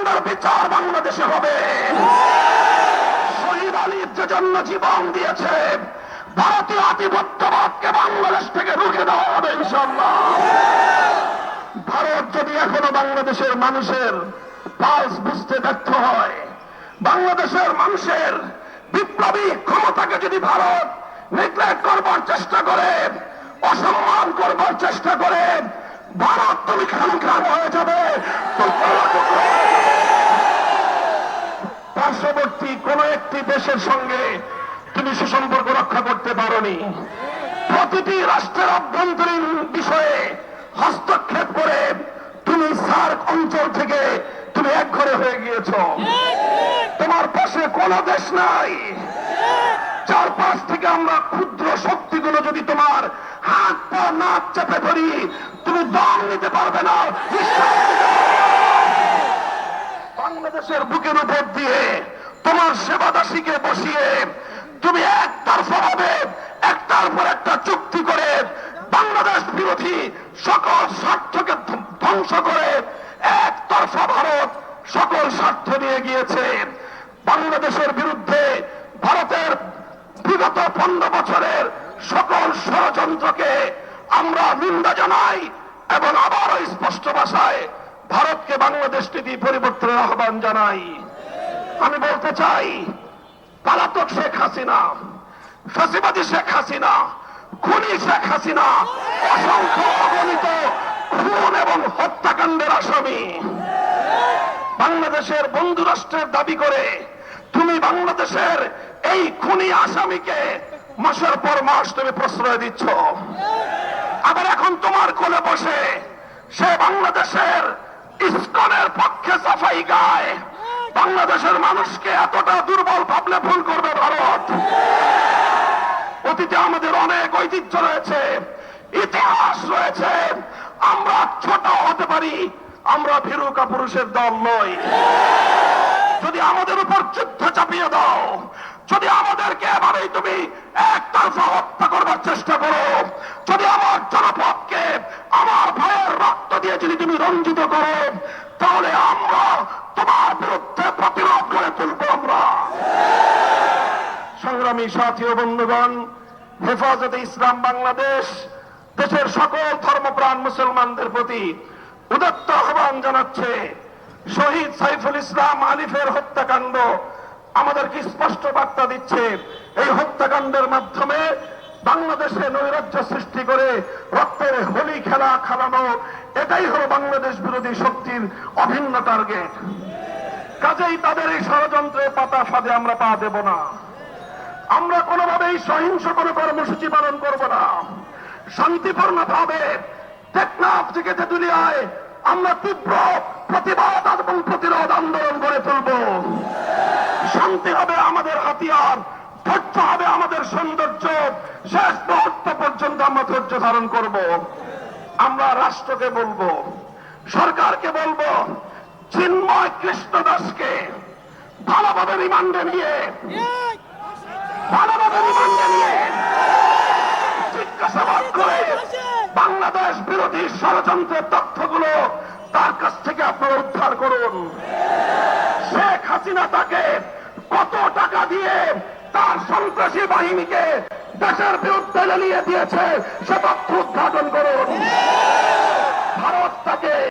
হত্যাকাণ্ডের বিচার বাংলাদেশে হবে। শহীদ আলীর জন্য জীবন দিয়েছে, ভারতীয় আধিপত্যবাদকে বাংলাদেশ থেকে রুখে দেওয়া হবে ভারত যদি এখনও বাংলাদেশের মানুষের পালস বুঝতে ব্যর্থ হয়, বাংলাদেশের মানুষের বিপ্লবী ক্ষমতাকে যদি ভারত নেগলেক্ট করবার চেষ্টা করে, অসম্মান করবার চেষ্টা করে, ভারত তুমি খান খান হয়ে যাবে টুকরো টুকরো হয়ে যাবে। পার্শ্ববর্তী কোন একটি দেশের সঙ্গে তুমি সুসম্পর্ক রক্ষা করতে পারোনি। প্রতিটি রাষ্ট্রের অভ্যন্তরীণ বিষয়ে হস্তক্ষেপ করে তুমি সার্ক অঞ্চল থেকে তুমি এক ঘরে হয়ে গিয়েছ। তোমার পাশে কোন দেশ নাই। চারপাশ থেকে আমরা ক্ষুদ্র শক্তিগুলো যদি তোমার হাত পা নাক চেপে ধরি, তুমি দম নিতে পারবে না না। বাংলাদেশের বুকের উপর দিয়ে সেবাদাসীকে বসিয়ে তুমি একতরফা ভাবে একটার পর একটা চুক্তি করে বাংলাদেশ বিরোধী সকল স্বার্থকে ধ্বংস করে একতরফা ভারত সকল স্বার্থ নিয়ে গিয়েছে। বাংলাদেশের বিরুদ্ধে ভারতের বিগত পনেরো বছরের সকল ষড়যন্ত্রকে আমরা নিন্দা জানাই এবং আবারও স্পষ্ট ভাষায় ভারতকে বাংলাদেশ নীতি পরিবর্তনের আহ্বান জানাই। আমি বলতে চাই পালাতক শেখ হাসিনা ফাঁসিবাদী শেখ হাসিনা, খুনি শেখ হাসিনা, অসংখ্য অগণিত খুন এবং হত্যাকাণ্ডের আসামি। বাংলাদেশের বন্ধু রাষ্ট্রের দাবি করে তুমি বাংলাদেশের এই খুনি আসামিকে মাসের পর মাস তুমি প্রশ্রয় দিচ্ছ। আবার এখন তোমার কোলে বসে সে বাংলাদেশের ইস্কনের পক্ষে সাফাই গায়। বাংলাদেশের মানুষকে এতটা দুর্বল ভাবলে ভুল করবে ভারত। অতীতে আমাদের অনেক ঐতিহ্য রয়েছে, ইতিহাস রয়েছে। আমরা ছোট হতে পারি, আমরা ভীরু কাপুরুষের দল নই। যদি আমাদের উপর যুদ্ধ চাপিয়ে দাও, যদি আমাদেরকে এভাবেই তুমি একতরফা হত্যা করবার চেষ্টা করো, যদি আমার জনপদকে আমার ভাইয়ের রক্ত দিয়ে যদি তুমি রঞ্জিত করো, তাহলে আমরা তোমার বিরুদ্ধে প্রতিরোধ করে তুলবো আমরা সংগ্রামী সাথী ও বন্ধুগণ, হেফাজতে ইসলাম বাংলাদেশ, দেশের সকল ধর্মপ্রাণ মুসলমানদের প্রতি উদত্ত আহ্বান জানাচ্ছে, শহীদ সাইফুল ইসলাম আলিফের হত্যাকাণ্ড আমাদেরকে স্পষ্ট বার্তা দিচ্ছে। এই হত্যাকাণ্ডের মাধ্যমে বাংলাদেশে নৈরাজ্য সৃষ্টি করে রক্তের হোলি খেলা খেলানো এটাই হলো বাংলাদেশ বিরোধী শক্তির অভিন্ন টার্গেট কাজেই তাদের এই ষড়যন্ত্রের পাতা ফাঁদে আমরা পা দেব না। আমরা কোনোভাবেই সহিংস কোনো কর্মসূচি পালন করব না। শান্তিপূর্ণ ভাবে টেকনাফ থেকে তেতুলিয়ায় আমরা তীব্র প্রতিবাদ এবং প্রতিরোধ আন্দোলন গড়ে তুলব। শান্তি হবে আমাদের হাতিয়ার, ধৈর্য হবে আমাদের সৌন্দর্য। শেষ মুহূর্ত পর্যন্ত আমরা ধৈর্য ধারণ করব। আমরা রাষ্ট্রকে বলব, সরকারকে বলব, চিন্ময় কৃষ্ণ দাসকে ভালোভাবে রিমান্ডে নিয়ে নিয়ে বাংলাদেশ বিরোধী ষড়যন্ত্রের তথ্যগুলো তার কাছ থেকে আপনারা উদ্ধার করুন। শেখ হাসিনা তাকে কত টাকা দিয়ে তার সন্ত্রাসী বাহিনীকে দেশের বিরুদ্ধে লেলিয়ে দিয়েছে, সে তথ্য উদ্ঘাটন করুন। ভারত তাকে